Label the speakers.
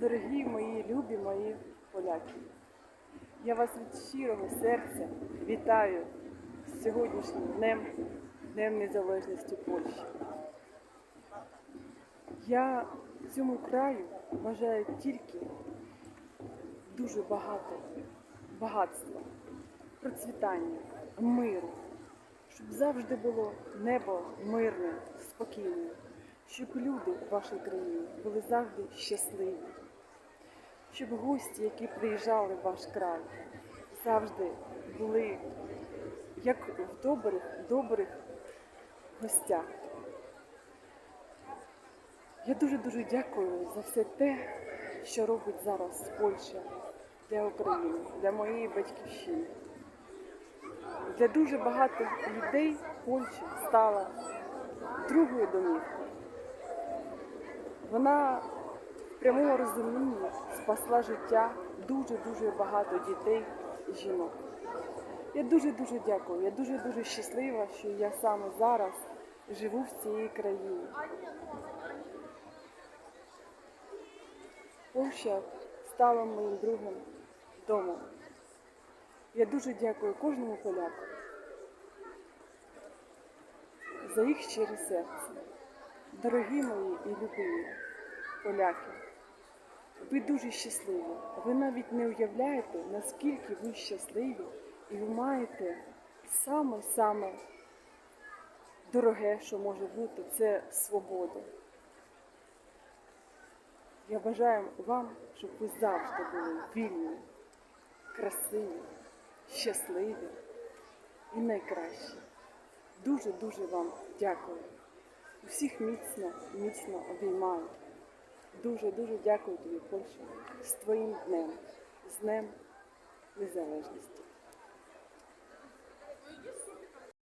Speaker 1: Дорогі мої любі мої поляки, я вас від щирого серця вітаю з сьогоднішнім днем, Днем Незалежності Польщі. Я цьому краю бажаю тільки дуже багато багатства, процвітання, миру, щоб завжди було небо мирне, спокійне, щоб люди в вашій країні були завжди щасливі, щоб гості, які приїжджали в ваш край, завжди були як в добрих, добрих гостях. Я дуже-дуже дякую за все те, що робить зараз Польща для України, для моєї батьківщини. Для дуже багато людей Польща стала другою домівкою. Вона прямому розумінні спасла життя дуже-дуже багато дітей і жінок. Я дуже-дуже дякую. Я дуже-дуже щаслива, що я саме зараз живу в цій країні. Польща стала моїм другим домом. Я дуже дякую кожному поляку за їх щире серце. Дорогі мої і любимі поляки, ви дуже щасливі. Ви навіть не уявляєте, наскільки ви щасливі і ви маєте саме-саме дороге, що може бути, це свобода. Я бажаю вам, щоб ви завжди були вільні, красиві, щасливі і найкращі. Дуже-дуже вам дякую. Усіх міцно, міцно обіймаю. Дуже-дуже дякую тобі, Польща, з твоїм днем, з Днем Незалежності.